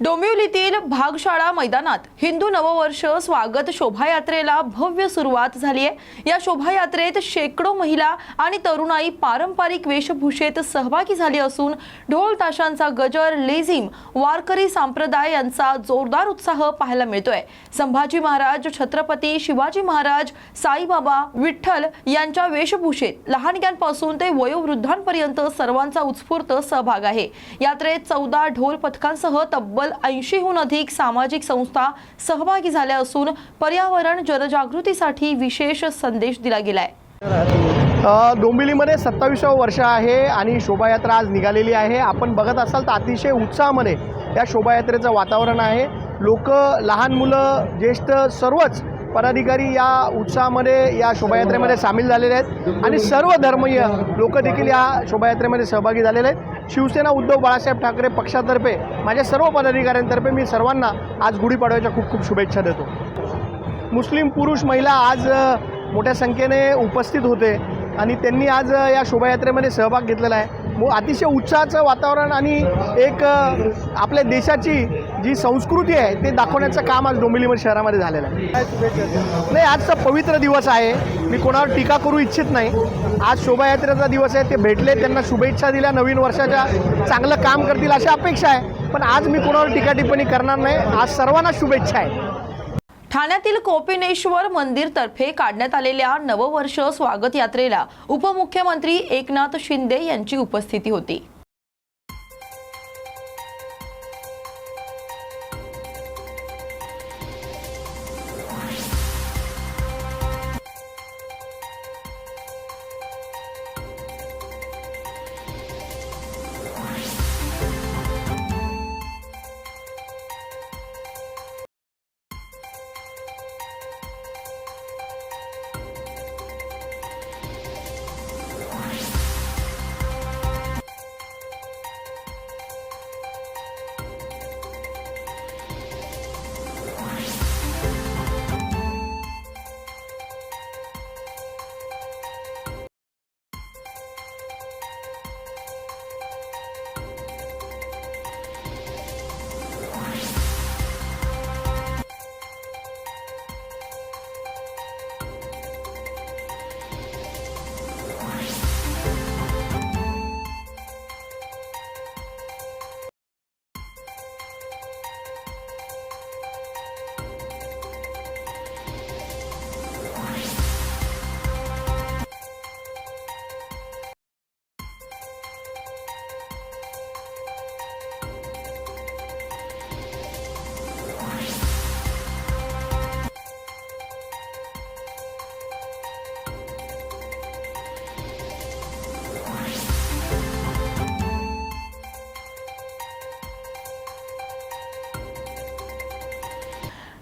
डोंबिवलीतील भागशाळा मैदानात हिंदू नववर्ष स्वागत शोभायात्रेला भव्य सुरुवात झाली आहे. या शोभायात्रेत शेकडो महिला आणि तरुणाई पारंपरिक वेशभूषेत सहभागी झाली असून ढोल ताशांचा गजर लेझिम वारकरी संप्रदाय यांचा जोरदार उत्साह पाहायला मिळतोय. संभाजी महाराज छत्रपती शिवाजी महाराज साईबाबा विठ्ठल यांच्या वेशभूषेत लहानग्यांपासून ते वयोवृद्धांपर्यंत सर्वांचा उत्स्फूर्त सहभाग आहे. यात्रेत चौदा ढोल पथकांसह तब्बल ऐंशीहून अधिक सामाजिक संस्था सहभागी झाल्या असून पर्यावरण जनजागृतीसाठी विशेष संदेश दिला गेलाय. अ, डोंबिवलीमध्ये सत्तावीसावं वर्ष आहे आणि शोभायात्रा आज निघालेली आहे. आपण बघत असाल तर अतिशय उत्साहामध्ये या शोभायात्रेचं वातावरण आहे. लोक लहान मुलं ज्येष्ठ सर्वच पदाधिकारी या उत्साहामध्ये या शोभायात्रेमध्ये सामील झालेले आहेत. आणि सर्व धर्मीय लोक देखील या शोभायात्रेमध्ये सहभागी झालेले आहेत. शिवसेना उद्धव बाळासाहेब ठाकरे पक्षातर्फे माझ्या सर्व पदाधिकाऱ्यांतर्फे मी सर्वांना आज गुढीपाडव्याच्या खूप खूप शुभेच्छा देतो. मुस्लिम पुरुष महिला आज मोठ्या संख्येने उपस्थित होते आणि त्यांनी आज या शोभायात्रेमध्ये सहभाग घेतलेला आहे. अतिशय उत्साहाचं वातावरण आणि एक आपल्या देशाची जी संस्कृती आहे ते दाखवण्याचं काम आज डोंबिवली शहरामध्ये झालेलं आहे. नाही आजचा पवित्र दिवस आहे. मी कोणावर टीका करू इच्छित नाही. आज शोभायात्रेचा दिवस आहे ते भेटले त्यांना शुभेच्छा दिल्या नवीन वर्षाच्या चांगलं काम करतील अशी अपेक्षा आहे. पण आज मी कोणावर टीका टिप्पणी करणार नाही आज सर्वांना शुभेच्छा आहे. ठाण्यातील कोपिनेश्वर मंदिर तर्फे काढण्यात आलेल्या नववर्ष स्वागत यात्रेला उपमुख्यमंत्री एकनाथ शिंदे यांची उपस्थिती होती.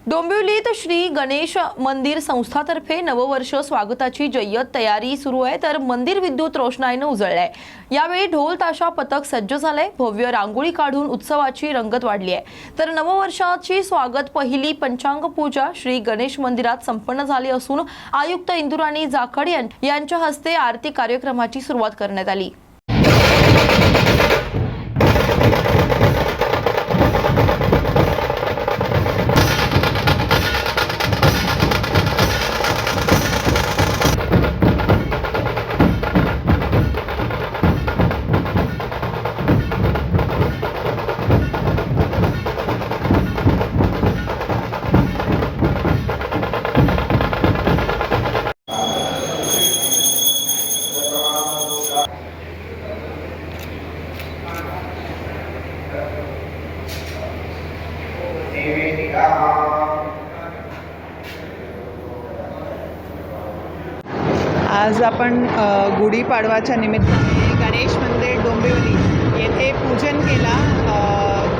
डोंबिवलीत श्री गणेश मंदिर संस्थातर्फे नववर्ष स्वागताची जय्यत तयारी सुरू आहे तर मंदिर विद्युत रोषणाईनं उजळलंय. यावेळी ढोल ताशा पथक सज्ज झालंय भव्य रांगोळी काढून उत्सवाची रंगत वाढली आहे. तर नववर्षाची स्वागत पहिली पंचांग पूजा श्री गणेश मंदिरात संपन्न झाली असून आयुक्त इंदुराणी जाखड यांच्या हस्ते आरती कार्यक्रमाची सुरुवात करण्यात आली. गुढीपाडवाच्या निमित्ताने गणेश मंदिर डोंबिवली येथे पूजन केला.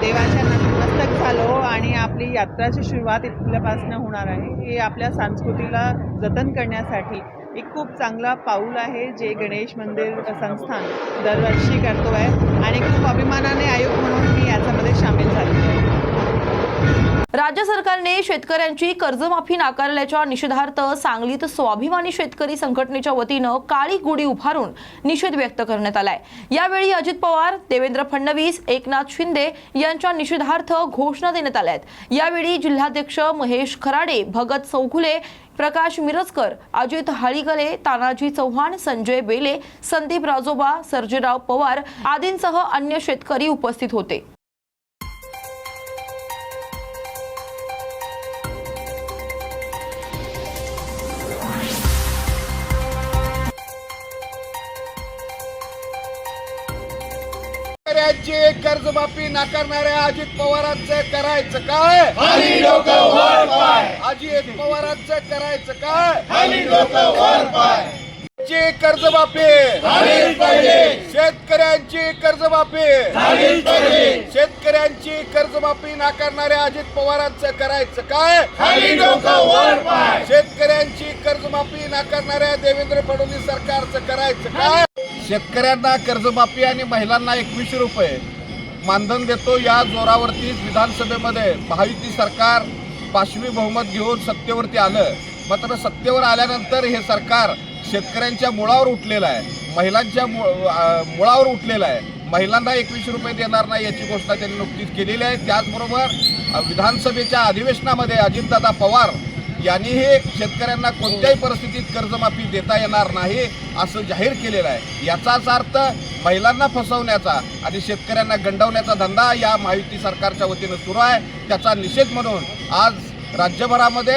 देवाच्या नतमस्तक झालो आणि आपली यात्राची सुरुवात इथल्यापासून होणार आहे. हे आपल्या संस्कृतीला जतन करण्यासाठी एक खूप चांगला पाऊल आहे जे गणेश मंदिर संस्थान दरवर्षी करतो आहे आणि खूप अभिमानाने आयोग म्हणून मी याच्यामध्ये सामील झाले आहे. राज्य सरकारने शेतकऱ्यांची कर्जमाफी नाकारल्याच्या निषेधार्थ सांगलीत स्वाभिमानी शेतकरी संघटनेच्या वतीनं काळी गुढी उभारून निषेध व्यक्त करण्यात आलाय. यावेळी अजित पवार देवेंद्र फडणवीस एकनाथ शिंदे यांच्या निषेधार्थ घोषणा देण्यात आल्या आहेत. यावेळी जिल्हाध्यक्ष महेश खराडे भगत चौघुले प्रकाश मिरजकर अजित हाळीगले तानाजी चव्हाण संजय बेले संदीप राजोबा सर्जेराव पवार आदींसह अन्य शेतकरी उपस्थित होते. शेतकऱ्यांची कर्जमाफी नाकारणाऱ्या अजित पवारांचं करायचं काय? अजित पवारांचं करायचं काय? ची कर्जमाफी. शेतकऱ्यांची कर्जमाफी. शेतकऱ्यांची कर्जमाफी नाकारणाऱ्या अजित पवारांचं करायचं काय? शेतकऱ्यांची कर्जमाफी नाकारणाऱ्या देवेंद्र फडणवीस सरकारचं करायचं काय? शेतकऱ्यांना कर्जमाफी आणि महिलांना एकवीसशे रुपये मानधन देतो. या जोरावरतीच विधानसभेमध्ये महायुती सरकार पाचवी बहुमत घेऊन सत्तेवरती आलं. मात्र सत्तेवर आल्यानंतर हे सरकार शेतकऱ्यांच्या मुळावर उठलेलं आहे. महिलांच्या मु- मुळावर उठलेलं आहे. महिलांना एकवीसशे रुपये देणार नाही याची घोषणा त्यांनी नुकतीच केलेली आहे. त्याचबरोबर विधानसभेच्या अधिवेशनामध्ये अजितदादा पवार यांनी हे शेतकऱ्यांना कोणत्याही परिस्थितीत कर्जमाफी देता येणार नाही असं जाहीर केलेलं आहे. याचाच अर्थ महिलांना फसवण्याचा आणि शेतकऱ्यांना गंडवण्याचा धंदा या महायुती सरकारच्या वतीनं सुरू आहे. त्याचा निषेध म्हणून आज राज्यभरामध्ये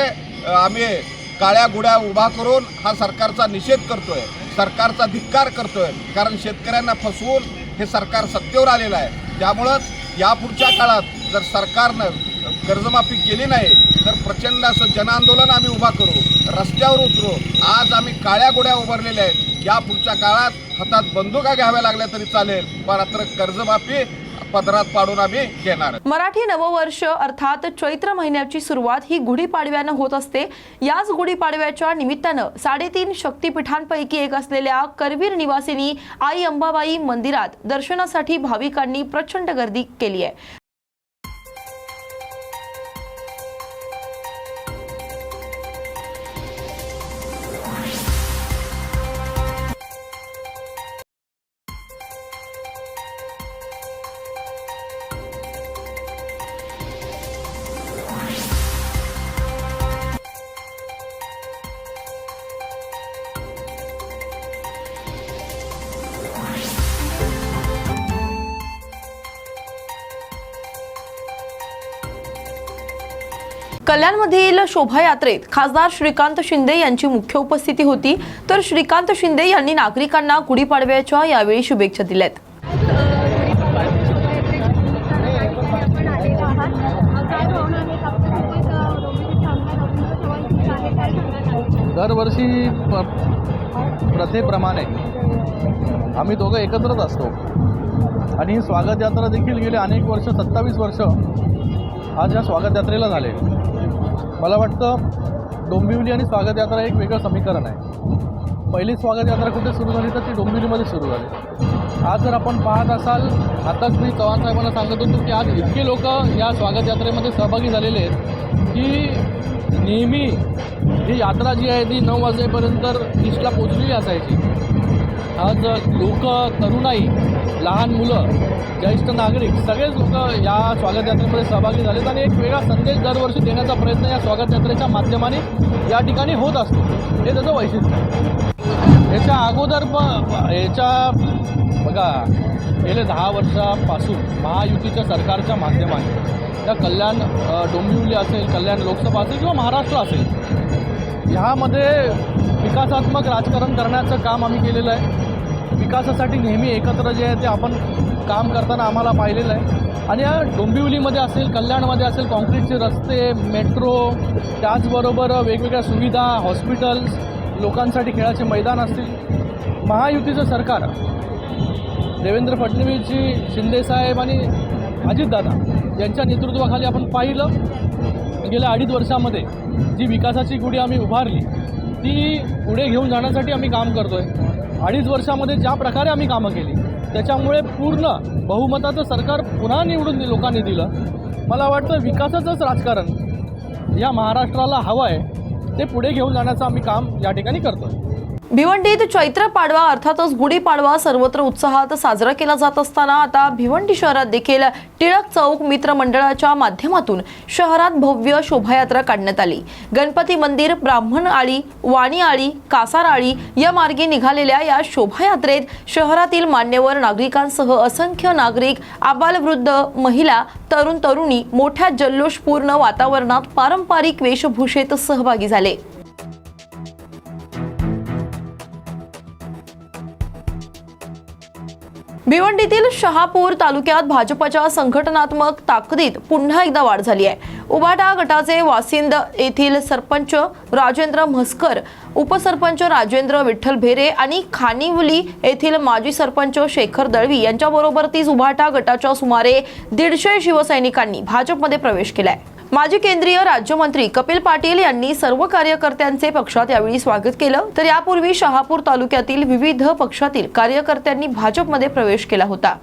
आम्ही काळ्या गुड्या उभा करून हा सरकारचा निषेध करतोय सरकारचा धिक्कार करतोय कारण शेतकऱ्यांना फसवून हे सरकार सत्तेवर आलेलं आहे. त्यामुळंच यापुढच्या काळात जर सरकारनं कर्जमाफी केली नाही तर प्रचंड असं जनआंदोलन आम्ही उभा करू रस्त्यावर उतरू. आज आम्ही काळ्या गोड्या उभारलेल्या आहेत. या पुढच्या काळात हातात बंदुका घ्याव्या लागल्या तरी चालेल मात्र कर्जमाफी पदरात पाडून आम्ही घेणार मराठी नववर्ष अर्थात चैत्र महिन्याची सुरुवात ही गुढीपाडव्यानं होत असते. याच गुढीपाडव्याच्या निमित्तानं साडेतीन शक्तिपीठांपैकी एक असलेल्या करवीर निवासिनी आई अंबाबाई मंदिरात दर्शनासाठी भाविकांनी प्रचंड गर्दी केली आहे. कल्याणमधील शोभायात्रेत खासदार श्रीकांत शिंदे यांची मुख्य उपस्थिती होती. तर श्रीकांत शिंदे यांनी नागरिकांना गुढीपाडव्याच्या यावेळी शुभेच्छा दिल्यात. दरवर्षी प्रथेप्रमाणे आम्ही दोघं एकत्रच असतो. आणि ही स्वागत यात्रा देखील गेले अनेक वर्ष सत्तावीस वर्ष आज या स्वागत यात्रेला झाले मला वाटतं डोंबिवली आणि स्वागत यात्रा एक वेगळं समीकरण आहे. पहिली स्वागत यात्रा कुठे सुरू झाली तर ती डोंबिवलीमध्ये सुरू झाली. आज जर आपण पाहत असाल आताच मी चव्हाण साहेबांना सांगत होतो की आज इतके लोक या स्वागत यात्रेमध्ये सहभागी झालेले आहेत की नेहमी ही यात्रा जी आहे ती नऊ वाजेपर्यंत ईस्टला पोचलेली असायची. आज लोक तरुणाई लहान मुलं ज्येष्ठ नागरिक सगळेच लोक या स्वागत यात्रेमध्ये सहभागी झालेत आणि एक वेगळा संदेश दरवर्षी देण्याचा प्रयत्न या स्वागत यात्रेच्या माध्यमाने या ठिकाणी होत असतो. हे त्याचं वैशिष्ट्य आहे. याच्या अगोदर प याच्या बघा गेले दहा वर्षापासून महायुतीच्या सरकारच्या माध्यमाने त्या कल्याण डोंबिवली असेल कल्याण लोकसभा असेल किंवा महाराष्ट्र असेल ह्यामध्ये विकासात्मक राजकारण करण्याचं काम आम्ही केलेलं आहे. विकासासाठी नेहमी एकत्र जे आहे ते आपण काम करताना आम्हाला पाहिलेलं आहे. आणि या डोंबिवलीमध्ये असेल कल्याणमध्ये असेल कॉन्क्रीटचे रस्ते मेट्रो त्याचबरोबर वेगवेगळ्या सुविधा हॉस्पिटल्स लोकांसाठी खेळाचे मैदान असतील. महायुतीचं सरकार देवेंद्र फडणवीसजी शिंदेसाहेब आणि अजितदादा यांच्या नेतृत्वाखाली आपण पाहिलं. गेल्या अडीच वर्षामध्ये जी विकासाची गुढी आम्ही उभारली ती पुढे घेऊन जाण्यासाठी आम्ही काम करतो आहे अडीच वर्षामध्ये ज्या प्रकारे आम्ही कामं केली त्याच्यामुळे पूर्ण बहुमताचं सरकार पुन्हा निवडून लोकांनी दिलं. मला वाटतं विकासाचंच राजकारण या महाराष्ट्राला हवं आहे ते पुढे घेऊन जाण्याचं आम्ही काम या ठिकाणी करतो भिवंडीत चैत्र पाडवा अर्थातच गुढीपाडवा सर्वत्र उत्साहात साजरा केला जात असताना आता भिवंडी शहरात देखील टिळक चौक मित्र मंडळाच्या माध्यमातून शहरात भव्य शोभायात्रा काढण्यात आली. गणपती मंदिर ब्राह्मण आळी वाणी आळी कासार आळी या मार्गे निघालेल्या या शोभायात्रेत शहरातील मान्यवर नागरिकांसह असंख्य नागरिक आबालवृद्ध महिला तरुण तरुणी मोठ्या जल्लोषपूर्ण वातावरणात पारंपरिक वेशभूषेत सहभागी झाले. भिवंडीतील शहापूर तालुक्यात भाजपच्या संघटनात्मक ताकदीत पुन्हा एकदा वाढ झाली आहे. उबाटा गटाचे वासिंद येथील सरपंच राजेंद्र म्हस्कर उपसरपंच राजेंद्र विठ्ठल भेरे आणि खानिवली येथील माजी सरपंच शेखर दळवी यांच्याबरोबर तीच उभाटा गटाच्या सुमारे दीडशे शिवसैनिकांनी भाजपमध्ये प्रवेश केलाय. माजी केंद्रीय राज्यमंत्री कपिल पाटील यांनी सर्व कार्यकर्त्यांचे पक्षात यावेळी स्वागत केलं. तर यापूर्वी शहापूर तालुक्यातील विविध पक्षातील कार्यकर्त्यांनी भाजपमध्ये प्रवेश केला होता.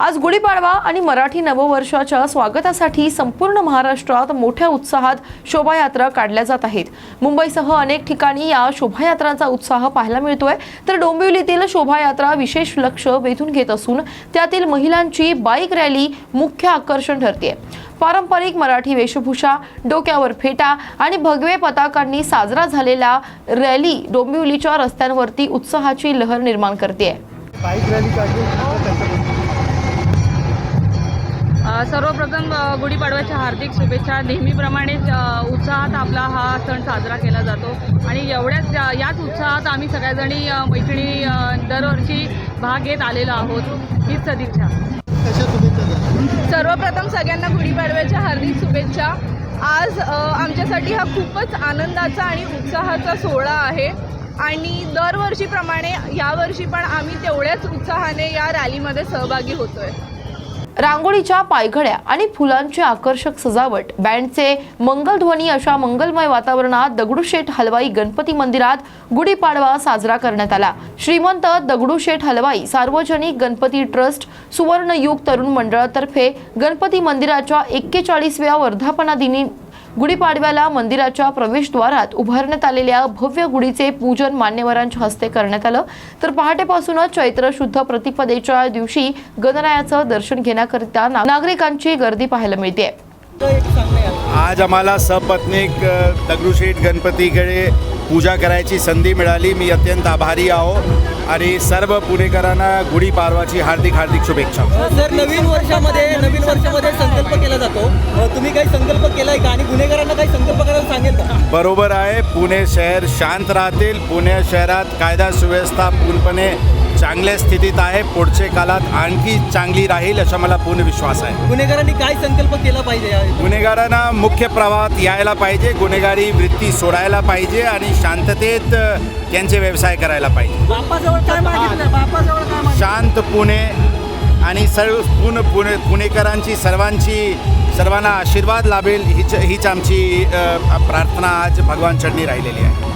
आज गुढीपाडवा आणि मराठी नववर्षाच्या स्वागतासाठी संपूर्ण महाराष्ट्रात मोठ्या उत्साहात शोभायात्रा काढल्या जात आहेत. मुंबईसह अनेक ठिकाणी या शोभायात्रांचा उत्साह पाहायला मिळतोय. तर डोंबिवलीतील शोभायात्रा विशेष लक्ष वेधून घेत असून त्यातील महिलांची बाईक रॅली मुख्य आकर्षण ठरते पारंपरिक मराठी वेशभूषा डोक्यावर फेटा आणि भगवे पताकांनी साजरा झालेला रॅली डोंबिवलीच्या रस्त्यांवरती उत्साहाची लहर निर्माण करते सर्वप्रथम गुढीपाडव्याच्या हार्दिक शुभेच्छा. नेहमीप्रमाणेच उत्साहात आपला हा सण साजरा केला जातो. आणि एवढ्याच या- याच उत्साहात आम्ही सगळ्याजणी मैत्रिणी दरवर्षी भाग घेत आलेलो आहोत. हीच सदिच्छा. सर्वप्रथम सगळ्यांना गुढीपाडव्याच्या हार्दिक शुभेच्छा. आज आमच्यासाठी हा खूपच आनंदाचा आणि उत्साहाचा सोहळा आहे. आणि दरवर्षीप्रमाणे यावर्षी पण आम्ही तेवढ्याच उत्साहाने या रॅलीमध्ये सहभागी होतोय. रांगोळीच्या पायघड्या आणि फुलांची आकर्षक सजावट. बँडचे मंगलध्वनी अशा मंगलमय वातावरणात दगडूशेठ हलवाई गणपती मंदिरात गुढीपाडवा साजरा करण्यात आला. श्रीमंत दगडूशेठ हलवाई सार्वजनिक गणपती ट्रस्ट सुवर्णयुग तरुण मंडळातर्फे गणपती मंदिराच्या एक्केचाळीसव्या वर्धापना दिनी गुढीपाडव्याला मंदिराच्या प्रवेशद्वारात उभारण्यात आलेल्या भव्य गुढीचे पूजन मान्यवरांच्या हस्ते करण्यात आलं. तर पहाटेपासूनच चैत्र शुद्ध प्रतिपदेच्या दिवशी गणरायाचं दर्शन घेण्याकरिता नागरिकांची गर्दी पाहायला मिळते. आज आम्हाला सपत्नीक दगडूशेठ गणपतीकडे पूजा करायची संधी मिळाली. मी अत्यंत आभारी आहो आणि सर्व पुणेकरांना गुढीपाडवाची हार्दिक हार्दिक शुभेच्छा. जर नवीन वर्षामध्ये नवीन वर्षामध्ये संकल्प केला जातो. तुम्ही काही संकल्प केलाय का? आणि गुन्हेगारांना काही संकल्प करायला सांगेल का? बरोबर आहे. पुणे शहर शांत राहतील. पुणे शहरात कायदा सुव्यवस्था पूर्णपणे चांगल्या स्थितीत आहे पुढच्या काळात आणखी चांगली राहील असा मला पूर्ण विश्वास आहे. गुन्हेगारांनी काय संकल्प केला पाहिजे? गुन्हेगारांना मुख्य प्रवाहात यायला पाहिजे गुन्हेगारी वृत्ती सोडायला पाहिजे आणि शांततेत त्यांचे व्यवसाय करायला पाहिजे. शांत पुणे आणि सर्व पुणे पुणे पुणेकरांची सर्वांची सर्वांना आशीर्वाद लाभेल हीच हीच आमची प्रार्थना आज भगवान चरणी राहिलेली आहे.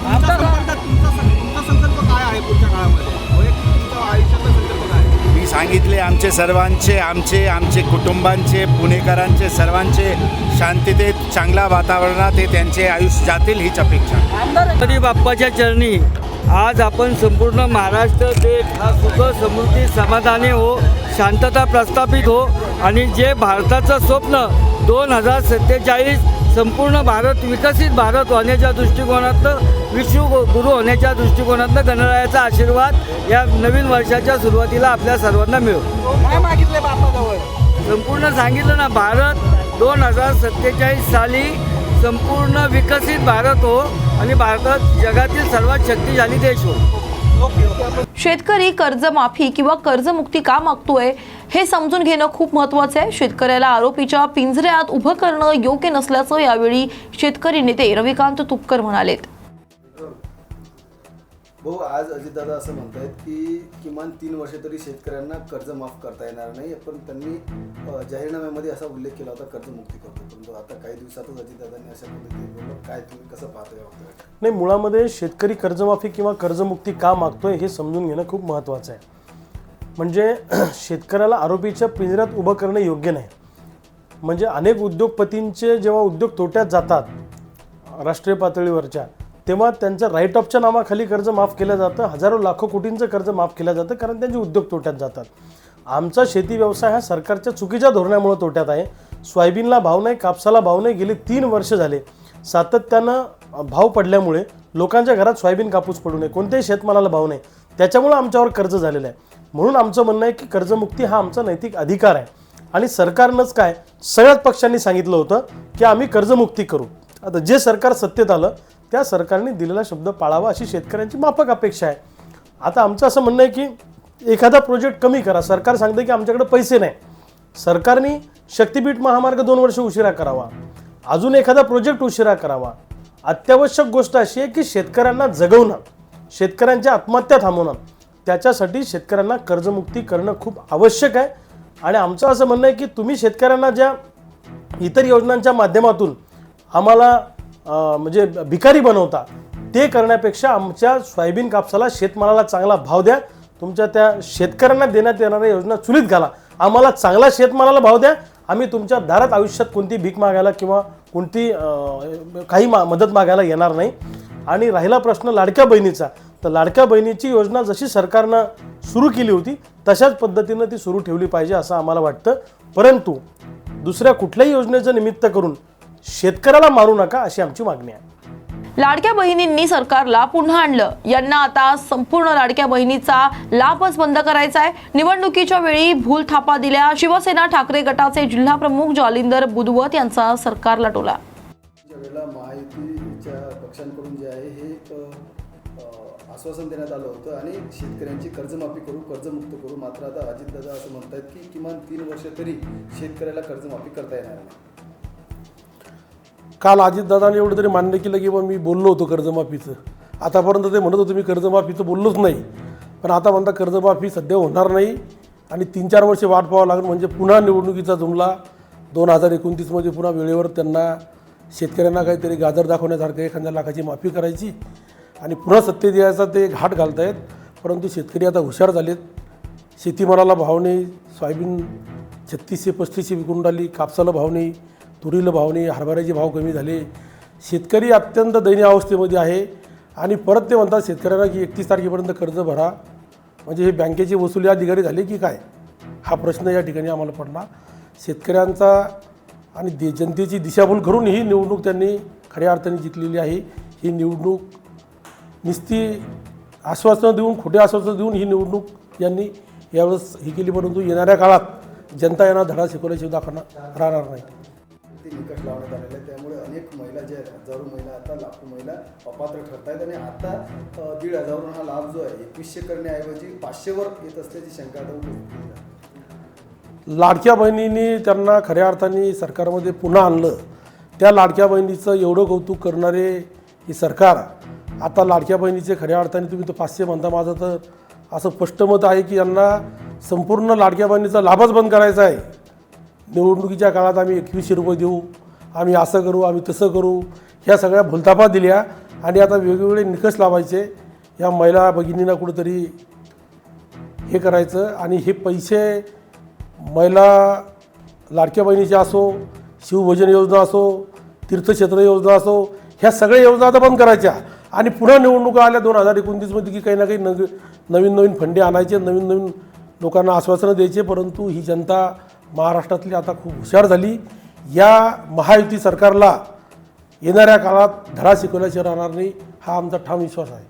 सांगितले आमचे सर्वांचे आमचे आमचे कुटुंबांचे पुणेकरांचे सर्वांचे शांततेत चांगल्या वातावरणात ते त्यांचे आयुष्य जातील हीच अपेक्षा. तरी बाप्पाच्या चरणी आज आपण संपूर्ण महाराष्ट्र देश हा सुख समृद्धी समाधानी हो शांतता प्रस्थापित हो आणि जे भारताचं स्वप्न दोन हजार सत्तेचाळीस संपूर्ण भारत विकसित भारत होण्याच्या दृष्टिकोनातनं विश्व गुरु होण्याच्या दृष्टिकोनातनं गणरायाचा आशीर्वाद या नवीन वर्षाच्या सुरुवातीला आपल्या सर्वांना मिळो. काय मागितलं बापाजवळ? संपूर्ण सांगितलं ना भारत दोन हजार सत्तेचाळीस साली संपूर्ण विकसित भारत हो आणि भारतात जगातील सर्वात शक्तिशाली देश हो. शेतकरी कर्जमाफी किंवा कर्जमुक्ती का मागतोय? हे समजून घेणं खूप महत्वाचं आहे. शेतकऱ्याला आरोपीच्या पिंजऱ्यात उभं करणं योग्य नसल्याचं यावेळी शेतकरी नेते रविकांत तुपकर म्हणालेत. भाऊ आज अजितदादा असं म्हणतायत की किमान तीन वर्ष तरी शेतकऱ्यांना कर्ज माफ करता येणार नाही. पण त्यांनी जाहीरनाम्यामध्ये असा उल्लेख केला होता कर्जमुक्ती करतो. परंतु आता काही दिवसातच अजितदादांनी अशा पद्धतीने बोललं. काय तुम्ही कसं पाहता यावर नाही मुळामध्ये शेतकरी कर्जमाफी किंवा कर्जमुक्ती का मागतोय हे समजून घेणं खूप महत्त्वाचं आहे. म्हणजे शेतकऱ्याला आरोपीच्या पिंजऱ्यात उभं करणं योग्य नाही. म्हणजे अनेक उद्योगपतींचे जेव्हा उद्योग तोट्यात जातात राष्ट्रीय पातळीवरच्या तेव्हा त्यांचं राईट ऑफच्या नावाखाली कर्ज माफ केलं जातं हजारो लाखो कोटींचं कर्ज माफ केलं जातं कारण त्यांचे उद्योग तोट्यात जातात. आमचा शेती व्यवसाय हा सरकारच्या चुकीच्या धोरणामुळे तोट्यात आहे. सोयाबीनला भाव नाही कापसाला भाव नाही गेले तीन वर्ष झाले. सातत्यानं भाव पडल्यामुळे लोकांच्या घरात सोयाबीन कापूस पडू नये कोणत्याही शेतमालाला भाव नाही. त्याच्यामुळं आमच्यावर कर्ज झालेलं आहे. म्हणून आमचं म्हणणं आहे की कर्जमुक्ती हा आमचा नैतिक अधिकार आहे. आणि सरकारनंच काय सगळ्याच पक्षांनी सांगितलं होतं की आम्ही कर्जमुक्ती करू. आता जे सरकार सत्तेत आलं त्या सरकारने दिलेला शब्द पाळावा अशी शेतकऱ्यांची माफक अपेक्षा आहे. आता आमचं असं म्हणणं आहे की एखादा प्रोजेक्ट कमी करा. सरकार सांगतं की आमच्याकडे पैसे नाही. सरकारने शक्तीपीठ महामार्ग दोन वर्ष उशिरा करावा. अजून एखादा प्रोजेक्ट उशिरा करावा. अत्यावश्यक गोष्ट अशी आहे की शेतकऱ्यांना जगवणं शेतकऱ्यांच्या आत्महत्या थांबवणं. त्याच्यासाठी शेतकऱ्यांना कर्जमुक्ती करणं खूप आवश्यक आहे. आणि आमचं असं म्हणणं आहे की तुम्ही शेतकऱ्यांना ज्या इतर योजनांच्या माध्यमातून आम्हाला म्हणजे भिकारी बनवता ते करण्यापेक्षा आमच्या सोयाबीन कापसाला शेतमालाला चांगला भाव द्या. तुमच्या त्या शेतकऱ्यांना देण्यात येणाऱ्या योजना चुलीत घाला. आम्हाला चांगला शेतमालाला भाव द्या. आम्ही तुमच्या दारात आयुष्यात कोणती भीक मागायला किंवा कोणती काही मा मदत मागायला येणार नाही. आणि राहिला प्रश्न लाडक्या बहिणीचा. तर लाडक्या बहिणीची योजना जशी सरकारनं सुरू केली होती तशाच पद्धतीनं ती सुरू ठेवली पाहिजे असं आम्हाला वाटतं. परंतु दुसऱ्या कुठल्याही योजनेचं निमित्त करून शेतकऱ्याला मारू नका अशी आमची मागणी आहे. लाडक्या बहिणींनी सरकारला पुन्हा आणलं. यांना आता संपूर्ण लाडक्या बहिणीचा लाभच बंद करायचा आहे. निवडणुकीच्या वेळी भूल थापा दिल्या. शिवसेना ठाकरे गटाचे जिल्हा प्रमुख जालिंदर बुधवत यांचा सरकारला टोला. आश्वासन देण्यात आलं होतं आणि शेतकऱ्यांची कर्जमाफी करू कर्जमुक्त करू. मात्र आता अजितदादा असं म्हणतात की किमान तीन वर्ष तरी शेतकऱ्याला कर्जमाफी करता येणार नाही. काल अजितदादाने एवढं तरी मान्य केलं की मी बोललो होतो कर्जमाफीचं. आतापर्यंत ते म्हणत होते मी कर्जमाफीचं बोललोच नाही. पण आता म्हणता कर्जमाफी सध्या होणार नाही आणि तीन चार वर्षे वाट पाहावं लागेल. म्हणजे पुन्हा निवडणुकीचा जुमला दोन हजार एकोणतीसमध्ये पुन्हा वेळेवर त्यांना शेतकऱ्यांना काहीतरी गाजर दाखवण्यासारखं एखाद्या लाखाची माफी करायची. आणि पुन्हा सत्तेत यायचा ते घाट घालत आहेत परंतु शेतकरी आता हुशार झालेत. शेतीमालाला भाव नाही. सोयाबीन छत्तीसशे पस्तीसशे विकून राहिली. कापसाला भाव नाही. तुरीला भाव नाही. हरभऱ्याचे भाव कमी झाले. शेतकरी अत्यंत दयनीय अवस्थेमध्ये आहे. आणि परत ते म्हणतात शेतकऱ्यांना की एकतीस तारखेपर्यंत कर्ज भरा. म्हणजे हे बँकेचे वसुली अधिकारी झाले की काय? हा प्रश्न या ठिकाणी आम्हाला पडला. शेतकऱ्यांचा आणि दे जनतेची दिशाभूल करून ही निवडणूक त्यांनी खऱ्या अर्थाने जिंकलेली आहे. ही निवडणूक नुसती आश्वासनं देऊन खोटे आश्वासनं देऊन ही निवडणूक यांनी यावेळेस ही केली परंतु येणाऱ्या काळात जनता यांना धडा शिकवल्याशिवाय दाखवणार राहणार नाही. ते निकष लावण्यात आलेले त्यामुळे अनेक महिला ज्या हजारो महिला आता लाखो महिला अपात्र ठरत आहेत आणि आता दीड हजारवरून हा लाभ जो आहे एकवीसशे करण्याऐवजी पाचशेवर येत असल्याची शंका आता. लाडक्या बहिणींनी त्यांना खऱ्या अर्थाने सरकारमध्ये पुन्हा आणलं. त्या लाडक्या बहिणीचं एवढं कौतुक करणारे ही सरकार आता लाडक्या बहिणीचे खऱ्या अर्थाने तुम्ही तर पाचशे म्हणता माझं तर असं स्पष्ट मत आहे की यांना संपूर्ण लाडक्या बहिणीचा लाभच बंद करायचा आहे. निवडणुकीच्या काळात आम्ही एकवीसशे रुपये देऊ आम्ही असं करू आम्ही तसं करू ह्या सगळ्या भुलतापा दिल्या आणि आता वेगवेगळे निकष लावायचे. या महिला भगिनींना कुठंतरी हे करायचं आणि हे पैसे महिला लाडक्या बहिणीच्या असो शिवभोजन योजना असो तीर्थक्षेत्र योजना असो ह्या सगळ्या योजना आता बंद करायच्या. आणि पुन्हा निवडणुका आल्या दोन हजार एकोणतीसमध्ये की काही ना काही नग नवीन नवीन फंडे आणायचे नवीन नवीन लोकांना आश्वासनं द्यायचे परंतु ही जनता महाराष्ट्रातली आता खूप हुशार झाली. या महायुती सरकारला येणाऱ्या काळात धडा शिकवल्याशिवाय राहणार नाही हा आमचा ठाम विश्वास आहे.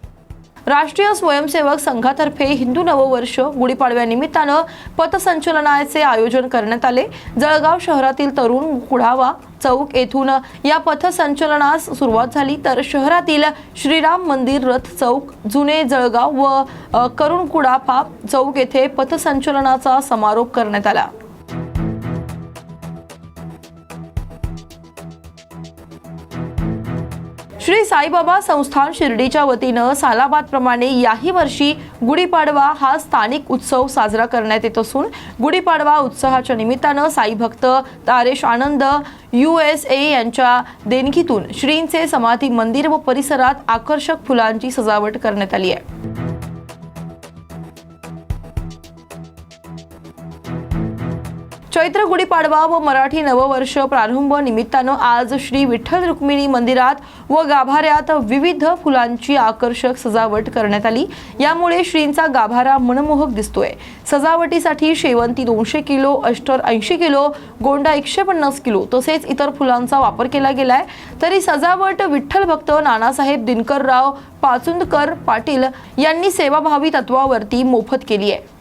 राष्ट्रीय स्वयंसेवक संघातर्फे हिंदू नववर्ष गुढीपाडव्यानिमित्तानं पथसंचलनाचे आयोजन करण्यात आले. जळगाव शहरातील तरुण कुढावा चौक येथून या पथसंचलनास सुरुवात झाली. तर शहरातील श्रीराम मंदिर रथ चौक जुने जळगाव व करुण करुणकुडापा चौक येथे पथसंचलनाचा समारोप करण्यात आला. श्री साईबाबा संस्थान शिर्डीच्या वतीनं सालाबादप्रमाणे याही वर्षी गुढीपाडवा हा स्थानिक उत्सव साजरा करण्यात येत असून गुढीपाडवा उत्सवाच्या निमित्तानं साई भक्त तारेश आनंद यू एस ए यांच्या देणगीतून श्रींचे समाधी मंदिर व परिसरात आकर्षक फुलांची सजावट करण्यात आली आहे. चैत्र गुढीपाडवा व मराठी नववर्ष प्रारंभ निमित्तानं आज श्री विठ्ठल रुक्मिणी मंदिरात व गाभाऱ्यात विविध फुलांची आकर्षक सजावट करण्यात आली. यामुळे श्रींचा गाभारा मनमोहक दिसतोय. सजावटीसाठी शेवंती दोनशे किलो अष्टर ऐंशी किलो गोंडा एकशे पन्नास किलो तसेच इतर फुलांचा वापर केला गेलाय. तरी सजावट विठ्ठल भक्त नानासाहेब दिनकरराव पाचुंदकर पाटील यांनी सेवाभावी तत्वावरती मोफत केली आहे.